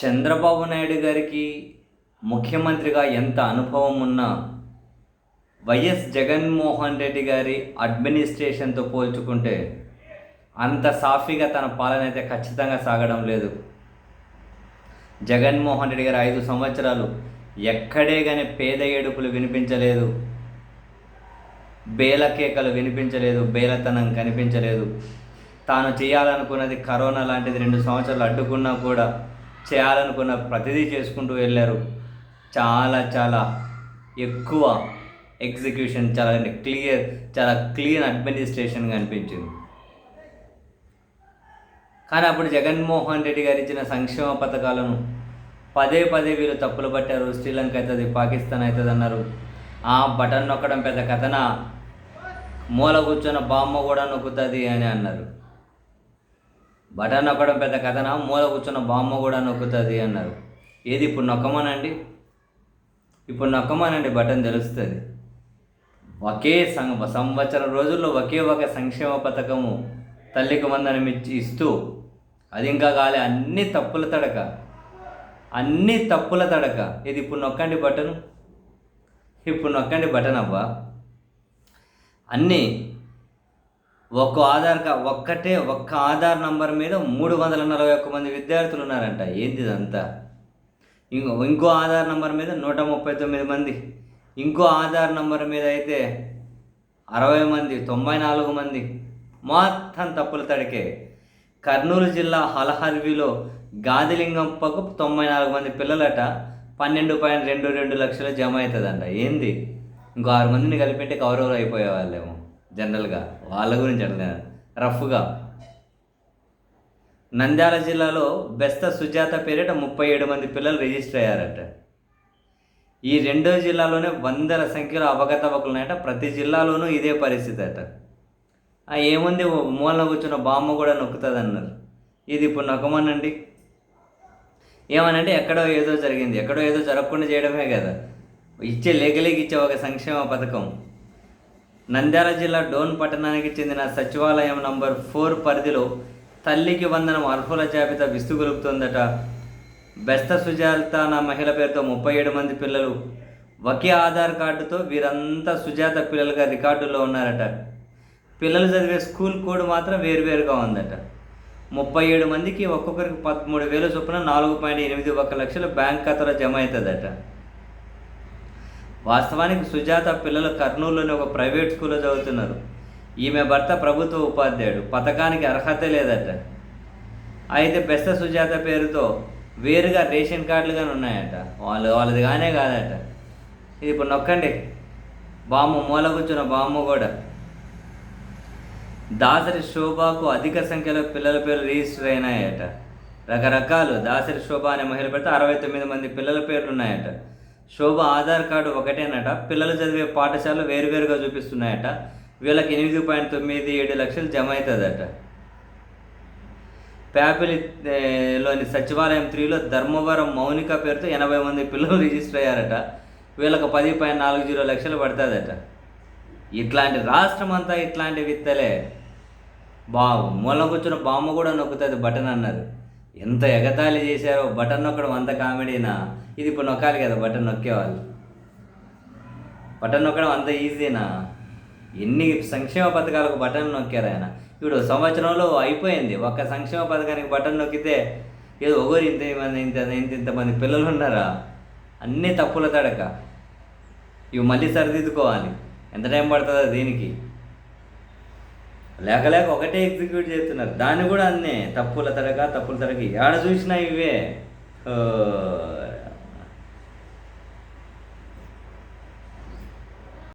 చంద్రబాబు నాయుడు గారికి ముఖ్యమంత్రిగా ఎంత అనుభవం ఉన్నా వైఎస్ జగన్మోహన్ రెడ్డి గారి అడ్మినిస్ట్రేషన్తో పోల్చుకుంటే అంత సాఫీగా తన పాలన అయితే ఖచ్చితంగా సాగడం లేదు. జగన్మోహన్ రెడ్డి గారు ఐదు సంవత్సరాలు ఎక్కడే కానీ పేద ఏడుపులు వినిపించలేదు. బేల కేకలు వినిపించలేదు బేలతనం కనిపించలేదు. తాను చేయాలనుకున్నది కరోనా లాంటిది రెండు సంవత్సరాలు అడ్డుకున్నా కూడా చేయాలనుకున్న ప్రతిదీ చేసుకుంటూ వెళ్ళారు. చాలా చాలా ఎక్కువ ఎగ్జిక్యూషన్ చాలా క్లియర్ చాలా క్లీన్ అడ్మినిస్ట్రేషన్ కనిపించింది. కానీ అప్పుడు జగన్మోహన్ రెడ్డి గారు ఇచ్చిన సంక్షేమ పథకాలను పదే పదే వీళ్ళు తప్పులు పట్టారు. శ్రీలంక అవుతుంది పాకిస్తాన్ అవుతుంది అన్నారు. ఆ బటన్ నొక్కడం పెద్ద కథన? మూల కూర్చున్న బామ్మ కూడా నొక్కుతుంది అని అన్నారు. బటన్ నొక్కడం పెద్ద కథన? మూల కూర్చున్న బామ్మ కూడా నొక్కుతుంది అన్నారు. ఏది ఇప్పుడు నొక్కమనండి? ఇప్పుడు నొక్కమనండి బటన్ తెలుస్తుంది ఒకే సం సంవత్సరం రోజుల్లో ఒకే ఒక సంక్షేమ పథకము తల్లికి వందనం ఇచ్చి ఇస్తూ అది ఇంకా కాలే అన్ని తప్పుల తడక. అన్ని తప్పుల తడక. ఇది ఇప్పుడు నొక్కండి బటన్? ఇప్పుడు నొక్కండి బటన్ అవ్వా అన్నీ ఒక్క ఆధార్ కార్డ్ ఒక్కటే ఒక్క ఆధార్ నంబర్ మీద మూడు వందల నలభై ఒక్క మంది విద్యార్థులు ఉన్నారంట. ఏంది ఇదంతా? ఇంకో ఇంకో ఆధార్ నంబర్ మీద నూట ముప్పై తొమ్మిది మంది. ఇంకో ఆధార్ నంబర్ మీద అయితే అరవై మంది తొంభై నాలుగు మంది. మొత్తం తప్పులు తడికే కర్నూలు జిల్లా హలహల్విలో గాదిలింగంపకు తొంభై నాలుగు మంది పిల్లలట. పన్నెండు పాయింట్ రెండు రెండు లక్షలు జమ అవుతుందంట ఏంది? ఇంకో ఆరు మందిని కలిపెట్టి కౌరవులు అయిపోయే వాళ్ళేమో జనరల్గా వాళ్ళ గురించి అంటే రఫ్గా. నంద్యాల జిల్లాలో బెస్త సుజాత పేరిట ముప్పై ఏడు మంది పిల్లలు రిజిస్టర్ అయ్యారట. ఈ రెండో జిల్లాలోనే వందల సంఖ్యలో అవగతవకలున్నాయట ప్రతి జిల్లాలోనూ ఇదే పరిస్థితి అట ఏముంది ఓ మూలన కూర్చున్న బామ్మ కూడా నొక్కుతుంది అన్నారు ఇది ఇప్పుడు నొక్కమనండి. ఏమనంటే ఎక్కడో ఏదో జరిగింది. ఎక్కడో ఏదో జరగకుండా చేయడమే కదా. ఇచ్చే లేకలేకి ఇచ్చే ఒక సంక్షేమ పథకం. నంద్యాల జిల్లా డోన్ పట్టణానికి చెందిన సచివాలయం నంబర్ ఫోర్ పరిధిలో తల్లికి వందనం అర్హుల జాబితా విస్తుగొలుపుతోందట. బెస్త సుజాత నా మహిళ పేరుతో ముప్పై ఏడు మంది పిల్లలు ఒకే ఆధార్ కార్డుతో వీరంతా సుజాత పిల్లలుగా రికార్డుల్లో ఉన్నారట. పిల్లలు చదివే స్కూల్ కోడ్ మాత్రం వేరువేరుగా ఉందట. ముప్పై ఏడు మందికి ఒక్కొక్కరికి పదమూడు వేల చొప్పున నాలుగు పాయింట్ ఎనిమిది ఒక లక్షలు బ్యాంక్ ఖాతాలో జమ అవుతుందట. వాస్తవానికి సుజాత పిల్లలు కర్నూలులోని ఒక ప్రైవేట్ స్కూల్లో చదువుతున్నారు. ఈమె భర్త ప్రభుత్వ ఉపాధ్యాయుడు. పథకానికి అర్హత లేదట. అయితే బెస్త సుజాత పేరుతో వేరుగా రేషన్ కార్డులు కానీ ఉన్నాయట. వాళ్ళు వాళ్ళది కానే కాదట. ఇది ఇప్పుడు నొక్కండి. బామ్మ మూల కూర్చున్న బామ్మ కూడా. దాసరి శోభకు అధిక సంఖ్యలో పిల్లల పేర్లు రిజిస్టర్ అయినాయట. రకరకాలు దాసరి శోభ అనే మహిళ పెడితే అరవై తొమ్మిది మంది పిల్లల పేర్లు ఉన్నాయట. శోభ ఆధార్ కార్డు ఒకటేనట. పిల్లలు చదివే పాఠశాలలు వేరువేరుగా చూపిస్తున్నాయట. వీళ్ళకి ఎనిమిది పాయింట్ తొమ్మిది ఏడు లక్షలు జమ అవుతుందట ప్యాపిలి లోని సచివాలయం త్రీలో ధర్మవరం మౌనిక పేరుతో ఎనభై మంది పిల్లలు రిజిస్టర్ అయ్యారట. వీళ్ళకి పది పాయింట్ నాలుగు జీరో లక్షలు పడుతుందట. ఇట్లాంటి రాష్ట్రం అంతా ఇట్లాంటి విత్తలే. బావు మూల కూర్చున్న బామ్మ కూడా నొక్కుతుంది బటన్ అన్నారు ఎంత ఎగతాళి చేశారో బటన్ నొక్కడం అంత కామెడీనా? ఇది ఇప్పుడు నొక్కాలి కదా బటన్ నొక్కేవాళ్ళు. బటన్ నొక్కడం అంత ఈజీనా? ఎన్ని సంక్షేమ పథకాలకు బటన్ నొక్కారు ఆయన? ఇప్పుడు సంవత్సరంలో అయిపోయింది. ఒక్క సంక్షేమ పథకానికి బటన్ నొక్కితే ఏదో ఒకరు ఇంతమంది ఇంత ఇంత ఇంతమంది పిల్లలు ఉన్నారా? అన్నీ తప్పుల తడక. ఇవి మళ్ళీ సరిదిద్దుకోవాలి. ఎంత టైం పడుతుందో దీనికి? లేక లేక ఒకటే ఎగ్జిక్యూట్ చేస్తున్నారు. దాన్ని కూడా అన్నే. తప్పుల తరగ తప్పుల తరగ. ఏడ చూసినా ఇవే.